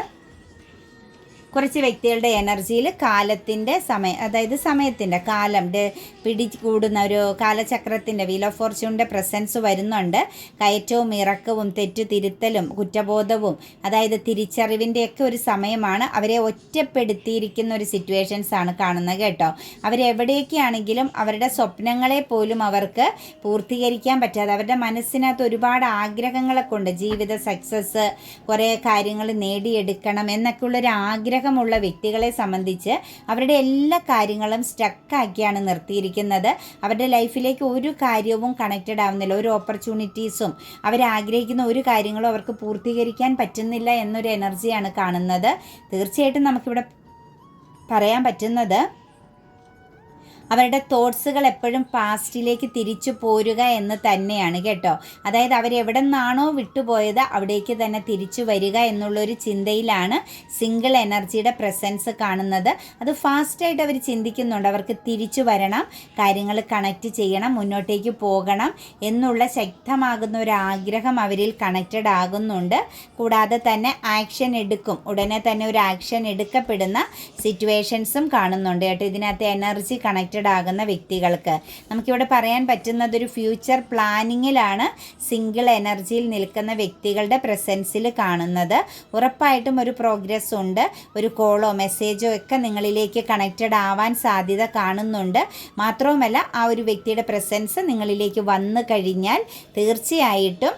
കുറച്ച് വ്യക്തികളുടെ എനർജിയിൽ കാലത്തിന്റെ സമയം അതായത് സമയത്തിന്റെ കാലം പിടി പിടികൂടുന്ന ഒരു കാലചക്രത്തിന്റെ വീൽ ഓഫ് ഫോർച്യൂണിന്റെ പ്രസൻസ് വരുന്നുണ്ട്. കയറ്റവും ഇറക്കവും തെറ്റു തിരുത്തലും കുറ്റബോധവും അതായത് തിരിച്ചറിവിന്റെയൊക്കെ ഒരു സമയമാണ്. അവരെ ഒറ്റപ്പെടുത്തിയിരിക്കുന്ന ഒരു സിറ്റുവേഷൻസ് ആണ് കാണുന്നത് കേട്ടോ. അവരെവിടെയൊക്കെയാണെങ്കിലും അവരുടെ സ്വപ്നങ്ങളെ പോലും അവർക്ക് പൂർത്തീകരിക്കാൻ പറ്റാതെ അവരുടെ മനസ്സിനകത്ത് ഒരുപാട് ആഗ്രഹങ്ങളൊക്കെ ഉണ്ട്. ജീവിത സക്സസ് കുറേ കാര്യങ്ങൾ നേടിയെടുക്കണം എന്നൊക്കെയുള്ളൊരു ആഗ്രഹമുള്ള വ്യക്തികളെ സംബന്ധിച്ച് അവരുടെ എല്ലാ കാര്യങ്ങളും സ്റ്റക്കാക്കിയാണ് നിർത്തിയിരിക്കുന്നത്. അവരുടെ ലൈഫിലേക്ക് ഒരു കാര്യവും കണക്റ്റഡ് ആവുന്നില്ല. ഒരു ഓപ്പർച്യൂണിറ്റീസും അവരാഗ്രഹിക്കുന്ന ഒരു കാര്യങ്ങളും അവർക്ക് പൂർത്തീകരിക്കാൻ പറ്റുന്നില്ല എന്നൊരു എനർജിയാണ് കാണുന്നത്. തീർച്ചയായിട്ടും നമുക്കിവിടെ പറയാൻ പറ്റുന്നത് അവരുടെ തോട്ട്സുകൾ എപ്പോഴും പാസ്റ്റിലേക്ക് തിരിച്ചു പോരുക എന്ന് തന്നെയാണ് കേട്ടോ. അതായത് അവരെവിടെ നിന്നാണോ വിട്ടുപോയത് അവിടേക്ക് തന്നെ തിരിച്ചു വരിക എന്നുള്ളൊരു ചിന്തയിലാണ് സിംഗിൾ എനർജിയുടെ പ്രസൻസ് കാണുന്നത്. അത് ഫാസ്റ്റായിട്ട് അവർ ചിന്തിക്കുന്നുണ്ട്. അവർക്ക് തിരിച്ചു വരണം കാര്യങ്ങൾ കണക്റ്റ് ചെയ്യണം മുന്നോട്ടേക്ക് പോകണം എന്നുള്ള ശക്തമാകുന്ന ഒരു ആഗ്രഹം അവരിൽ കണക്റ്റഡ് ആകുന്നുണ്ട്. കൂടാതെ തന്നെ ആക്ഷൻ എടുക്കും. ഉടനെ തന്നെ ഒരു ആക്ഷൻ എടുക്കപ്പെടുന്ന സിറ്റുവേഷൻസും കാണുന്നുണ്ട് കേട്ടോ. ഇതിനകത്ത് എനർജി കണക്റ്റഡ് ആകുന്ന വ്യക്തികൾക്ക്. നമുക്കിവിടെ പറയാൻ പറ്റുന്നത് ഒരു ഫ്യൂച്ചർ പ്ലാനിങ്ങിലാണ് സിംഗിൾ എനർജിയിൽ നിൽക്കുന്ന വ്യക്തികളുടെ പ്രസൻസിൽ കാണുന്നത്. ഉറപ്പായിട്ടും ഒരു പ്രോഗ്രസ് ഉണ്ട്. ഒരു കോളോ മെസ്സേജോ ഒക്കെ നിങ്ങളിലേക്ക് കണക്റ്റഡ് ആവാൻ സാധ്യത കാണുന്നുണ്ട്. മാത്രവുമല്ല ആ ഒരു വ്യക്തിയുടെ പ്രസൻസ് നിങ്ങളിലേക്ക് വന്നു കഴിഞ്ഞാൽ തീർച്ചയായിട്ടും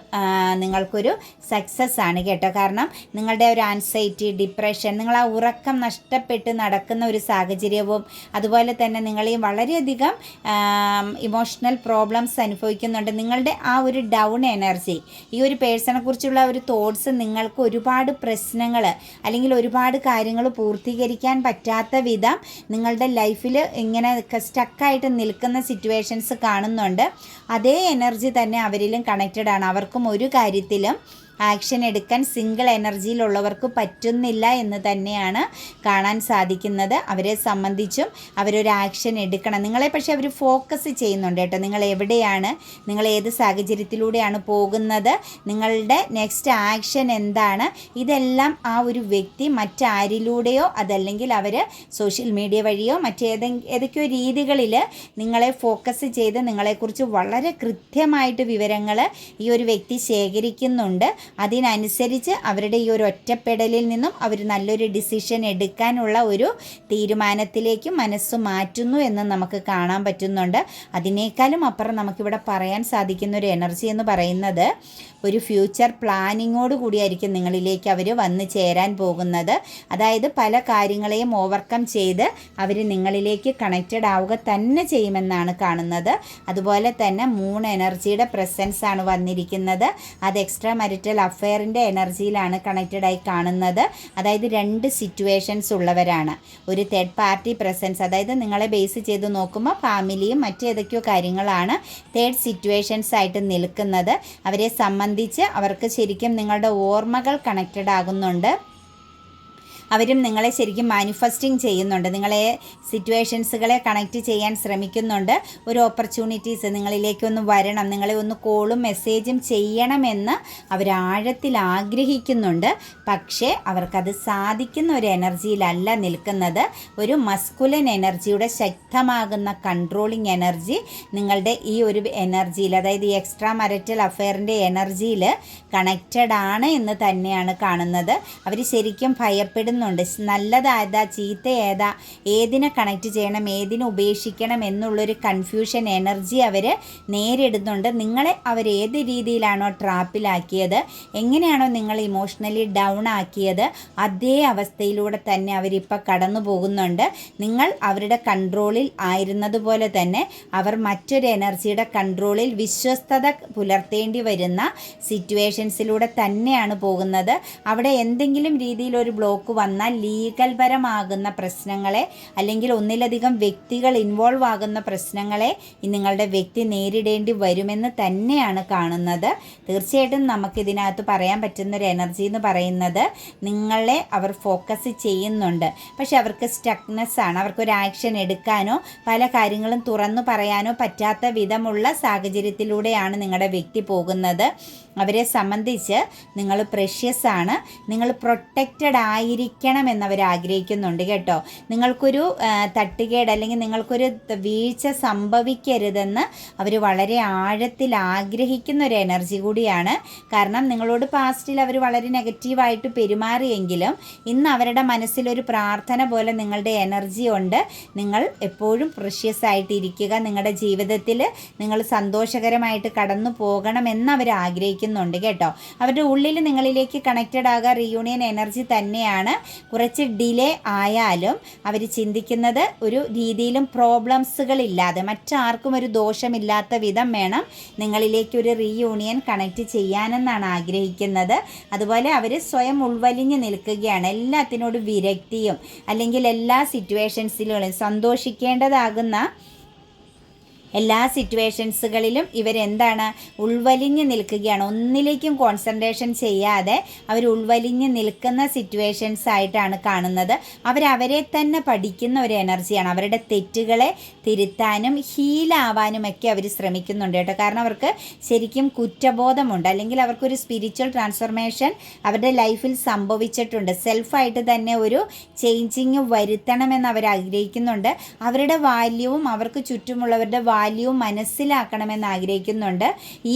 നിങ്ങൾക്കൊരു സക്സസ് ആണ് കേട്ടോ. കാരണം നിങ്ങളുടെ ഒരു ആൻസൈറ്റി ഡിപ്രഷൻ നിങ്ങൾ ആ ഉറക്കം നഷ്ടപ്പെട്ട് നടക്കുന്ന ഒരു സാഹചര്യവും അതുപോലെ തന്നെ നിങ്ങൾ ഈ വളരെയധികം ഇമോഷണൽ പ്രോബ്ലംസ് അനുഭവിക്കുന്നുണ്ട്. നിങ്ങളുടെ ആ ഒരു ഡൗൺ എനർജി ഈ ഒരു പേഴ്സണെ കുറിച്ചുള്ള ഒരു തോട്ട്സ് നിങ്ങൾക്ക് ഒരുപാട് പ്രശ്നങ്ങൾ അല്ലെങ്കിൽ ഒരുപാട് കാര്യങ്ങൾ പൂർത്തീകരിക്കാൻ പറ്റാത്ത വിധം നിങ്ങളുടെ ലൈഫിൽ ഇങ്ങനെ സ്റ്റക്കായിട്ട് നിൽക്കുന്ന സിറ്റുവേഷൻസ് കാണുന്നുണ്ട്. അതേ എനർജി തന്നെ അവരിലും കണക്റ്റഡ് ആണ്. അവർക്കും ഒരു കാര്യത്തിലും ആക്ഷൻ എടുക്കാൻ സിംഗിൾ എനർജിയിലുള്ളവർക്ക് പറ്റുന്നില്ല എന്ന് തന്നെയാണ് കാണാൻ സാധിക്കുന്നത്. അവരെ സംബന്ധിച്ചും അവരൊരു ആക്ഷൻ എടുക്കണം. നിങ്ങളെ പക്ഷേ അവർ ഫോക്കസ് ചെയ്യുന്നുണ്ട് കേട്ടോ. നിങ്ങൾ എവിടെയാണ് നിങ്ങൾ ഏത് സാഹചര്യത്തിലൂടെയാണ് പോകുന്നത് നിങ്ങളുടെ നെക്സ്റ്റ് ആക്ഷൻ എന്താണ് ഇതെല്ലാം ആ ഒരു വ്യക്തി മറ്റാരിലൂടെയോ അതല്ലെങ്കിൽ അവർ സോഷ്യൽ മീഡിയ വഴിയോ മറ്റേതെ ഏതൊക്കെയോ രീതികളിൽ നിങ്ങളെ ഫോക്കസ് ചെയ്ത് നിങ്ങളെക്കുറിച്ച് വളരെ കൃത്യമായിട്ട് വിവരങ്ങൾ ഈ ഒരു വ്യക്തി ശേഖരിക്കുന്നുണ്ട്. അതിനനുസരിച്ച് അവരുടെ ഈ ഒരു ഒറ്റപ്പെടലിൽ നിന്നും അവർ നല്ലൊരു ഡിസിഷൻ എടുക്കാനുള്ള ഒരു തീരുമാനത്തിലേക്ക് മനസ്സ് മാറ്റുന്നു എന്ന് നമുക്ക് കാണാൻ പറ്റുന്നുണ്ട്. അതിനേക്കാളും അപ്പുറം നമുക്കിവിടെ പറയാൻ സാധിക്കുന്ന ഒരു എനർജി എന്ന് പറയുന്നത് ഒരു ഫ്യൂച്ചർ പ്ലാനിങ്ങോട് കൂടിയായിരിക്കും നിങ്ങളിലേക്ക് അവർ വന്നു ചേരാൻ പോകുന്നത്. അതായത് പല കാര്യങ്ങളെയും ഓവർകം ചെയ്ത് അവർ നിങ്ങളിലേക്ക് കണക്റ്റഡ് ആവുക തന്നെ ചെയ്യുമെന്നാണ് കാണുന്നത്. അതുപോലെ തന്നെ മൂൺ എനർജിയുടെ പ്രസൻസ് ആണ് വന്നിരിക്കുന്നത്. അത് എക്സ്ട്രാ മരിറ്റൽ അഫെയറിന്റെ എനർജിയിലാണ് കണക്റ്റഡ് ആയി കാണുന്നത്. അതായത് രണ്ട് സിറ്റുവേഷൻസ് ഉള്ളവരാണ്. ഒരു തേർഡ് പാർട്ടി പ്രസൻസ് അതായത് നിങ്ങളെ ബേസ് ചെയ്ത് നോക്കുമ്പോൾ ഫാമിലിയും മറ്റേതൊക്കെയോ കാര്യങ്ങളാണ് തേർഡ് സിറ്റുവേഷൻസ് ആയിട്ട് നിൽക്കുന്നത്. അവരെ സംബന്ധിച്ച് അവർക്ക് ശരിക്കും നിങ്ങളുടെ ഓർമ്മകൾ കണക്റ്റഡ് ആകുന്നുണ്ട്. അവരും നിങ്ങളെ ശരിക്കും മാനിഫെസ്റ്റിംഗ് ചെയ്യുന്നുണ്ട്. നിങ്ങളെ സിറ്റുവേഷൻസുകളെ കണക്റ്റ് ചെയ്യാൻ ശ്രമിക്കുന്നുണ്ട്. ഒരു ഓപ്പർച്യൂണിറ്റീസ് നിങ്ങളിലേക്കൊന്ന് വരണം. നിങ്ങളെ ഒന്ന് കോളും മെസ്സേജും ചെയ്യണമെന്ന് അവർ ആഴത്തിൽ ആഗ്രഹിക്കുന്നുണ്ട്. പക്ഷേ അവർക്കത് സാധിക്കുന്ന ഒരു എനർജിയിലല്ല നിൽക്കുന്നത്. ഒരു മസ്കുലൻ എനർജിയുടെ ശക്തമാകുന്ന കൺട്രോളിങ് എനർജി നിങ്ങളുടെ ഈ ഒരു എനർജിയിൽ അതായത് ഈ എക്സ്ട്രാ മരറ്റൽ അഫെയറിന്റെ എനർജിയിൽ കണക്റ്റഡ് ആണ് എന്ന് തന്നെയാണ് കാണുന്നത്. അവർ ശരിക്കും ഭയപ്പെടുന്നുണ്ട് നല്ലതായതാ ചീത്ത ഏതാ ഏതിനെ കണക്റ്റ് ചെയ്യണം ഏതിനെ ഉപേക്ഷിക്കണം എന്നുള്ളൊരു കൺഫ്യൂഷൻ എനർജി അവർ നേരിടുന്നുണ്ട്. നിങ്ങളെ അവർ ഏത് രീതിയിലാണോ ട്രാപ്പിലാക്കിയത് എങ്ങനെയാണോ നിങ്ങൾ ഇമോഷണലി ഡൗൺ ആക്കിയത് അതേ അവസ്ഥയിലൂടെ തന്നെ അവരിപ്പോൾ കടന്നു പോകുന്നുണ്ട്. നിങ്ങൾ അവരുടെ കൺട്രോളിൽ ആയിരുന്നതുപോലെ തന്നെ അവർ മറ്റൊരു എനർജിയുടെ കൺട്രോളിൽ വിശ്വസ്തത പുലർത്തേണ്ടി വരുന്ന സിറ്റുവേഷൻസിലൂടെ തന്നെയാണ് പോകുന്നത്. അവിടെ എന്തെങ്കിലും രീതിയിൽ ഒരു ബ്ലോക്ക് വന്നാൽ ലീഗൽ പരമാകുന്ന പ്രശ്നങ്ങളെ അല്ലെങ്കിൽ ഒന്നിലധികം വ്യക്തികൾ ഇൻവോൾവ് ആകുന്ന പ്രശ്നങ്ങളെ നിങ്ങളുടെ വ്യക്തി നേരിടേണ്ടി വരുമെന്ന് തന്നെയാണ് കാണുന്നത്. തീർച്ചയായിട്ടും നമുക്കിതിനകത്ത് പറയാൻ പറ്റുന്ന ഒരു എനർജി എന്ന് പറയുന്നത് നിങ്ങളെ അവർ ഫോക്കസ് ചെയ്യുന്നുണ്ട്. പക്ഷെ അവർക്ക് സ്റ്റക്നെസ് ആണ്. അവർക്ക് ഒരു ആക്ഷൻ എടുക്കാനോ പല കാര്യങ്ങളും തുറന്നു പറയാനോ പറ്റാത്ത വിധമുള്ള സാഹചര്യത്തിലൂടെയാണ് നിങ്ങളുടെ വ്യക്തി പോകുന്നത്. അവരെ സംബന്ധിച്ച് നിങ്ങൾ പ്രഷ്യസ് ആണ്. നിങ്ങൾ പ്രൊട്ടക്റ്റഡ് ആയിരിക്കണം. എന്നവർ ആഗ്രഹിക്കുന്നുണ്ട് കേട്ടോ. നിങ്ങൾക്കൊരു തട്ടുകേട് അല്ലെങ്കിൽ നിങ്ങൾക്കൊരു വീഴ്ച സംഭവിക്കരുതെന്ന് അവർ വളരെ ആഴത്തിൽ ആഗ്രഹിക്കുന്ന ഒരു എനർജി കൂടിയാണ്. കാരണം നിങ്ങളോട് പാസ്റ്റിൽ അവർ വളരെ നെഗറ്റീവായിട്ട് പെരുമാറിയെങ്കിലും ഇന്ന് അവരുടെ മനസ്സിലൊരു പ്രാർത്ഥന പോലെ നിങ്ങളുടെ എനർജി ഉണ്ട്. നിങ്ങൾ എപ്പോഴും പ്രഷ്യസ് ആയിട്ട് ഇരിക്കുക നിങ്ങളുടെ ജീവിതത്തിൽ നിങ്ങൾ സന്തോഷകരമായിട്ട് കടന്നു പോകണമെന്ന് അവർ ആഗ്രഹിക്കുന്നുണ്ട് കേട്ടോ. അവരുടെ ഉള്ളിൽ നിങ്ങളിലേക്ക് കണക്റ്റഡ് ആകുക റിയൂണിയൻ എനർജി തന്നെയാണ്. കുറച്ച് ഡിലേ ആയാലും അവർ ചിന്തിക്കുന്നത് ഒരു രീതിയിലും പ്രോബ്ലംസുകളില്ലാതെ മറ്റാർക്കും ഒരു ദോഷമില്ലാത്ത വിധം വേണം നിങ്ങളിലേക്ക് ഒരു റീയൂണിയൻ കണക്ട് ചെയ്യാനെന്നാണ് ആഗ്രഹിക്കുന്നത്. അതുപോലെ അവർ സ്വയം ഉൾവലിഞ്ഞ് നിൽക്കുകയാണ്. എല്ലാത്തിനോടും വിരക്തിയും അല്ലെങ്കിൽ എല്ലാ സിറ്റുവേഷൻസിലും സന്തോഷിക്കേണ്ടതാകുന്ന എല്ലാ സിറ്റുവേഷൻസുകളിലും ഇവരെന്താണ്? ഉൾവലിഞ്ഞ് നിൽക്കുകയാണ്. ഒന്നിലേക്കും കോൺസെൻട്രേഷൻ ചെയ്യാതെ അവർ ഉൾവലിഞ്ഞ് നിൽക്കുന്ന സിറ്റുവേഷൻസ് ആയിട്ടാണ് കാണുന്നത്. അവരവരെ തന്നെ പഠിക്കുന്ന ഒരു എനർജിയാണ് അവരുടെ തെറ്റുകളെ തിരുത്താനും ഹീലാവാനും ഒക്കെ അവർ ശ്രമിക്കുന്നുണ്ട് കേട്ടോ. കാരണം അവർക്ക് ശരിക്കും കുറ്റബോധമുണ്ട്. അല്ലെങ്കിൽ അവർക്കൊരു സ്പിരിച്വൽ ട്രാൻസ്ഫോർമേഷൻ അവരുടെ ലൈഫിൽ സംഭവിച്ചിട്ടുണ്ട്. സെൽഫായിട്ട് തന്നെ ഒരു ചേഞ്ചിങ് വരുത്തണമെന്ന് അവർ ആഗ്രഹിക്കുന്നുണ്ട്. അവരുടെ വാല്യവും അവർക്ക് ചുറ്റുമുള്ളവരുടെ വാല്യവും മനസ്സിലാക്കണമെന്ന് ആഗ്രഹിക്കുന്നുണ്ട്.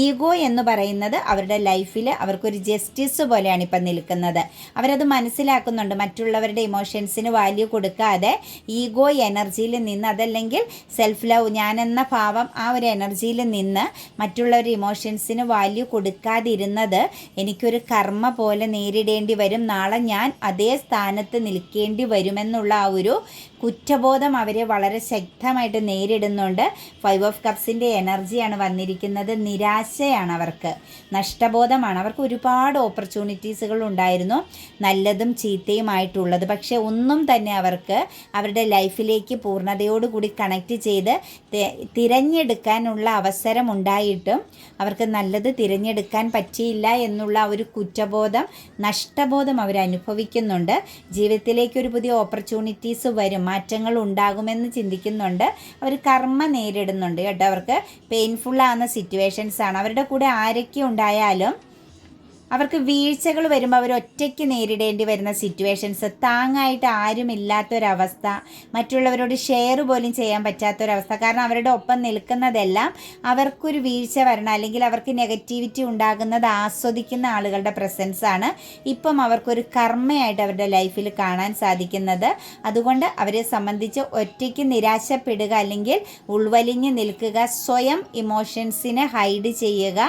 ഈഗോ എന്ന് പറയുന്നത് അവരുടെ ലൈഫിൽ അവർക്കൊരു ജസ്റ്റിസ് പോലെയാണ് ഇപ്പം നിൽക്കുന്നത്. അവരത് മനസ്സിലാക്കുന്നുണ്ട്. മറ്റുള്ളവരുടെ ഇമോഷൻസിന് വാല്യൂ കൊടുക്കാതെ ഈഗോ എനർജിയിൽ നിന്ന് അതല്ലെങ്കിൽ സെൽഫ് ലവ് ഞാനെന്ന ഭാവം ആ ഒരു എനർജിയിൽ നിന്ന് മറ്റുള്ളവരുടെ ഇമോഷൻസിന് വാല്യൂ കൊടുക്കാതിരുന്നത് എനിക്കൊരു കർമ്മ പോലെ നേരിടേണ്ടി വരും. നാളെ ഞാൻ അതേ സ്ഥാനത്ത് നിൽക്കേണ്ടി വരുമെന്നുള്ള ആ ഒരു കുറ്റബോധം അവരെ വളരെ ശക്തമായിട്ട് നേരിടുന്നുണ്ട്. ഫൈവ് ഓഫ് കപ്സിന്റെ എനർജിയാണ് വന്നിരിക്കുന്നത്. നിരാശയാണ് അവർക്ക്. നഷ്ടബോധമാണ്. അവർക്ക് ഒരുപാട് ഓപ്പർച്യൂണിറ്റീസുകൾ ഉണ്ടായിരുന്നു. നല്ലതും ചീത്തയുമായിട്ടുള്ളത്. പക്ഷേ ഒന്നും തന്നെ അവർക്ക് അവരുടെ ലൈഫിലേക്ക് പൂർണതയോടുകൂടി കണക്റ്റ് ചെയ്ത് തിരഞ്ഞെടുക്കാനുള്ള അവസരം ഉണ്ടായിട്ടും അവർക്ക് നല്ലത് തിരഞ്ഞെടുക്കാൻ പറ്റിയില്ല എന്നുള്ള ഒരു കുറ്റബോധം നഷ്ടബോധം അവർ അനുഭവിക്കുന്നുണ്ട് ജീവിതത്തിലേക്ക് ഒരു പുതിയ ഓപ്പർച്യൂണിറ്റീസ് വരും. മാറ്റങ്ങൾ ഉണ്ടാകുമെന്ന് ചിന്തിക്കുന്നുണ്ട്. അവർ കർമ്മ നേരിടുന്നുണ്ട് കേട്ടോ. അവർക്ക് പെയിൻഫുള്ളാകുന്ന സിറ്റുവേഷൻസാണ് അവരുടെ കൂടെ ആരൊക്കെ ഉണ്ടായാലും അവർക്ക് വീഴ്ചകൾ വരുമ്പോൾ അവർ ഒറ്റയ്ക്ക് നേരിടേണ്ടി വരുന്ന സിറ്റുവേഷൻസ് താങ്ങായിട്ട് ആരുമില്ലാത്തൊരവസ്ഥ മറ്റുള്ളവരോട് ഷെയർ പോലും ചെയ്യാൻ പറ്റാത്തൊരവസ്ഥ. കാരണം അവരുടെ ഒപ്പം നിൽക്കുന്നതെല്ലാം അവർക്കൊരു വീഴ്ച വരണം അല്ലെങ്കിൽ അവർക്ക് നെഗറ്റിവിറ്റി ഉണ്ടാകുന്നത് ആസ്വദിക്കുന്ന ആളുകളുടെ പ്രസൻസാണ് ഇപ്പം അവർക്കൊരു കർമ്മയായിട്ട് അവരുടെ ലൈഫിൽ കാണാൻ സാധിക്കുന്നത്. അതുകൊണ്ട് അവരെ സംബന്ധിച്ച് ഒറ്റയ്ക്ക് നിരാശപ്പെടുക അല്ലെങ്കിൽ ഉൾവലിഞ്ഞ് നിൽക്കുക സ്വയം ഇമോഷൻസിനെ ഹൈഡ് ചെയ്യുക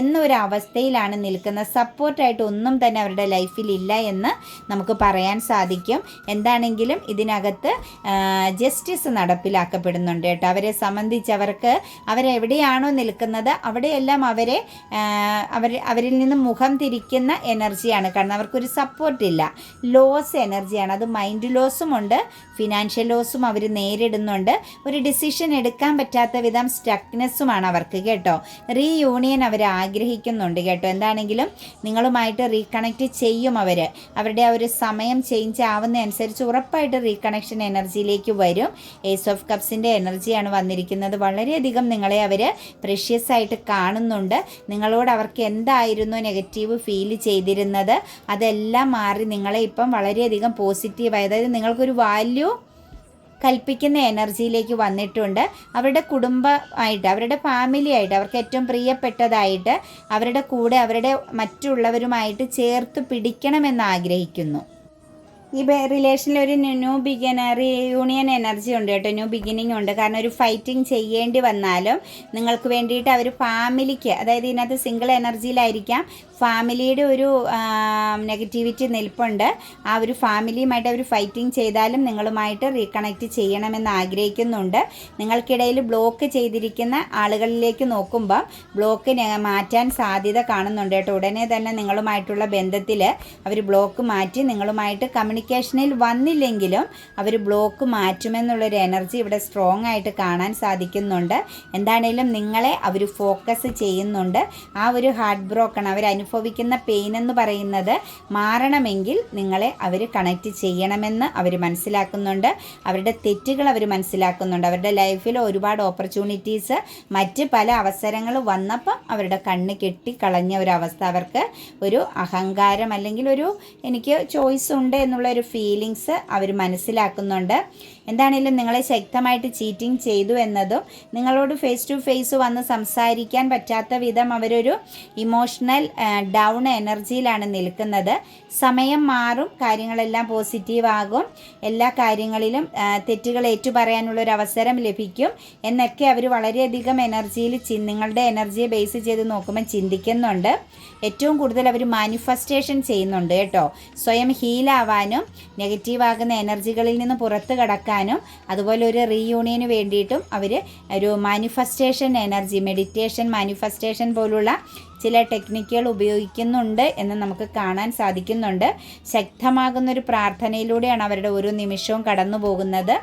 എന്നൊരു അവസ്ഥയിലാണ് നിൽക്കുന്നത് സപ്പോർട്ടായിട്ട് ഒന്നും തന്നെ അവരുടെ ലൈഫിൽ ഇല്ല എന്ന് നമുക്ക് പറയാൻ സാധിക്കും. എന്താണെങ്കിലും ഇതിനകത്ത് ജസ്റ്റിസ് നടപ്പിലാക്കപ്പെടുന്നുണ്ട് കേട്ടോ. അവരെ സംബന്ധിച്ച് അവർക്ക് അവരെവിടെയാണോ നിൽക്കുന്നത് അവിടെയെല്ലാം അവരെ അവർ അവരിൽ നിന്ന് മുഖം തിരിക്കുന്ന എനർജിയാണ്. കാരണം അവർക്കൊരു സപ്പോർട്ടില്ല ലോസ് എനർജിയാണ്. അത് മൈൻഡ് ലോസും ഉണ്ട്. ഫിനാൻഷ്യൽ ലോസും അവർ നേരിടുന്നുണ്ട്. ഒരു ഡിസിഷൻ എടുക്കാൻ പറ്റാത്ത വിധം സ്റ്റക്നെസ്സുമാണ് അവർക്ക് കേട്ടോ. റീയൂണിയൻ അവർ ആഗ്രഹിക്കുന്നുണ്ട് കേട്ടോ. എന്താണെങ്കിലും നിങ്ങളുമായിട്ട് റീകണക്റ്റ് ചെയ്യും അവർ അവരുടെ ആ ഒരു സമയം ചേഞ്ച് ആവുന്ന അനുസരിച്ച് ഉറപ്പായിട്ട് റീകണക്ഷൻ എനർജിയിലേക്ക് വരും. ഏസ് ഓഫ് കപ്സിന്റെ എനർജിയാണ് വന്നിരിക്കുന്നത്. വളരെയധികം നിങ്ങളെ അവർ പ്രഷ്യസ് ആയിട്ട് കാണുന്നുണ്ട്. നിങ്ങളോട് അവർക്ക് എന്തായിരുന്നു നെഗറ്റീവ് ഫീൽ ചെയ്തിരുന്നത്? അതെല്ലാം മാറി നിങ്ങളെ ഇപ്പം വളരെയധികം പോസിറ്റീവ് അതായത് നിങ്ങൾക്കൊരു വാല്യൂ കൽപ്പിക്കുന്ന എനർജിയിലേക്ക് വന്നിട്ടുണ്ട്. അവരുടെ കുടുംബമായിട്ട് അവരുടെ ഫാമിലി ആയിട്ട് അവർക്ക് ഏറ്റവും പ്രിയപ്പെട്ടതായിട്ട് അവരുടെ കൂടെ അവരുടെ മറ്റുള്ളവരുമായിട്ട് ചേർത്ത് പിടിക്കണമെന്ന് ആഗ്രഹിക്കുന്നു. ഈ റിലേഷനിൽ ഒരു ന്യൂ ബിഗിനർ യൂണിയൻ എനർജി ഉണ്ട് കേട്ടോ. ന്യൂ ബിഗിനിങ് ഉണ്ട്. കാരണം ഒരു ഫൈറ്റിംഗ് ചെയ്യേണ്ടി വന്നാലും നിങ്ങൾക്ക് വേണ്ടിയിട്ട് അവർ ഫാമിലിക്ക് അതായത് ഇതിനകത്ത് സിംഗിൾ എനർജിയിലായിരിക്കാം ഫാമിലിയുടെ ഒരു നെഗറ്റിവിറ്റി നിൽപ്പുണ്ട്. ആ ഒരു ഫാമിലിയുമായിട്ട് അവർ ഫൈറ്റിംഗ് ചെയ്താലും നിങ്ങളുമായിട്ട് റീകണക്റ്റ് ചെയ്യണമെന്ന് ആഗ്രഹിക്കുന്നുണ്ട്. നിങ്ങൾക്കിടയിൽ ബ്ലോക്ക് ചെയ്തിരിക്കുന്ന ആളുകളിലേക്ക് നോക്കുമ്പം ബ്ലോക്ക് മാറ്റാൻ സാധ്യത കാണുന്നുണ്ട് കേട്ടോ. ഉടനെ തന്നെ നിങ്ങളുമായിട്ടുള്ള ബന്ധത്തിൽ അവർ ബ്ലോക്ക് മാറ്റി നിങ്ങളുമായിട്ട് കമ്മ്യൂണിക്കേഷനിൽ വന്നില്ലെങ്കിലും അവർ ബ്ലോക്ക് മാറ്റുമെന്നുള്ളൊരു എനർജി ഇവിടെ സ്ട്രോങ് ആയിട്ട് കാണാൻ സാധിക്കുന്നുണ്ട്. എന്താണേലും നിങ്ങളെ അവർ ഫോക്കസ് ചെയ്യുന്നുണ്ട്. ആ ഒരു ഹാർട്ട് ബ്രോക്കൺ അവർ അനുഭവിക്കുന്ന പെയിൻ എന്ന് പറയുന്നത് മാറണമെങ്കിൽ നിങ്ങളെ അവർ കണക്റ്റ് ചെയ്യണമെന്ന് അവർ മനസ്സിലാക്കുന്നുണ്ട്. അവരുടെ തെറ്റുകൾ അവർ മനസ്സിലാക്കുന്നുണ്ട്. അവരുടെ ലൈഫിൽ ഒരുപാട് ഓപ്പർച്യൂണിറ്റീസ് മറ്റ് പല അവസരങ്ങൾ വന്നപ്പം അവരുടെ കണ്ണ് കെട്ടിക്കളഞ്ഞ ഒരു അവസ്ഥ അവർക്ക് ഒരു അഹങ്കാരം അല്ലെങ്കിൽ ഒരു എനിക്ക് ചോയ്സ് ഉണ്ട് എന്നുള്ള ഒരു ഫീലിങ്സ് അവർ മനസ്സിലാക്കുന്നുണ്ട്. എന്താണെങ്കിലും നിങ്ങളെ ശക്തമായിട്ട് ചീറ്റിംഗ് ചെയ്തു എന്നതും നിങ്ങളോട് ഫേസ് ടു ഫേസ് വന്ന് സംസാരിക്കാൻ പറ്റാത്ത വിധം അവരൊരു ഇമോഷണൽ ഡൗൺ എനർജിയിലാണ് നിൽക്കുന്നത്. സമയം മാറും കാര്യങ്ങളെല്ലാം പോസിറ്റീവ് ആകും. എല്ലാ കാര്യങ്ങളിലും തെറ്റുകൾ ഏറ്റുപറയാനുള്ള ഒരു അവസരം ലഭിക്കും എന്നൊക്കെ അവർ വളരെയധികം എനർജിയിൽ ചി- നിങ്ങളുടെ എനർജിയെ ബേസ് ചെയ്ത് നോക്കുമ്പോൾ ചിന്തിക്കുന്നുണ്ട്. ഏറ്റവും കൂടുതൽ അവർ മാനിഫെസ്റ്റേഷൻ ചെയ്യുന്നുണ്ട് കേട്ടോ. സ്വയം ഹീലാവാനും നെഗറ്റീവ് ആകുന്ന എനർജികളിൽ നിന്ന് പുറത്ത് കടക്കാനും അതുപോലെ ഒരു റീയൂണിയന് വേണ്ടിയിട്ടും അവർ ഒരു മാനിഫെസ്റ്റേഷൻ എനർജി മെഡിറ്റേഷൻ മാനിഫെസ്റ്റേഷൻ പോലുള്ള ചില ടെക്നിക്കുകൾ ഉപയോഗിക്കുന്നുണ്ട് എന്ന് നമുക്ക് കാണാൻ സാധിക്കുന്നുണ്ട്. ശക്തമാകുന്ന ഒരു പ്രാർത്ഥനയിലൂടെയാണ് അവരുടെ ഓരോ നിമിഷവും കടന്നു പോകുന്നത്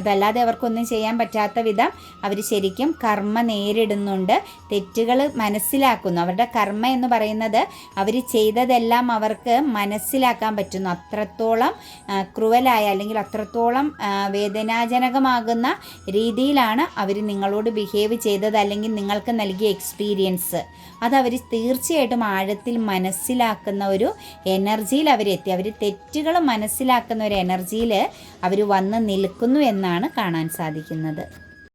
അതല്ലാതെ അവർക്കൊന്നും ചെയ്യാൻ പറ്റാത്ത വിധം അവർ ശരിക്കും കർമ്മ നേരിടുന്നുണ്ട്. തെറ്റുകൾ മനസ്സിലാക്കുന്നു. അവരുടെ കർമ്മ എന്ന് പറയുന്നത് അവർ ചെയ്തതെല്ലാം അവർക്ക് മനസ്സിലാക്കാൻ പറ്റുന്നു. അത്രത്തോളം ക്രൂവലായ അല്ലെങ്കിൽ അത്രത്തോളം വേദനാജനകമാകുന്ന രീതിയിലാണ് അവർ നിങ്ങളോട് ബിഹേവ് ചെയ്തത് അല്ലെങ്കിൽ നിങ്ങൾക്ക് നൽകിയ എക്സ്പീരിയൻസ്. അതവർ തീർച്ചയായിട്ടും ആഴത്തിൽ മനസ്സിലാക്കുന്ന ഒരു എനർജിയിൽ അവരെത്തി. അവർ തെറ്റുകൾ മനസ്സിലാക്കുന്ന ഒരു എനർജിയിൽ അവർ വന്ന് നിൽക്കുന്നു എന്നാണ് കാണാൻ സാധിക്കുന്നത്.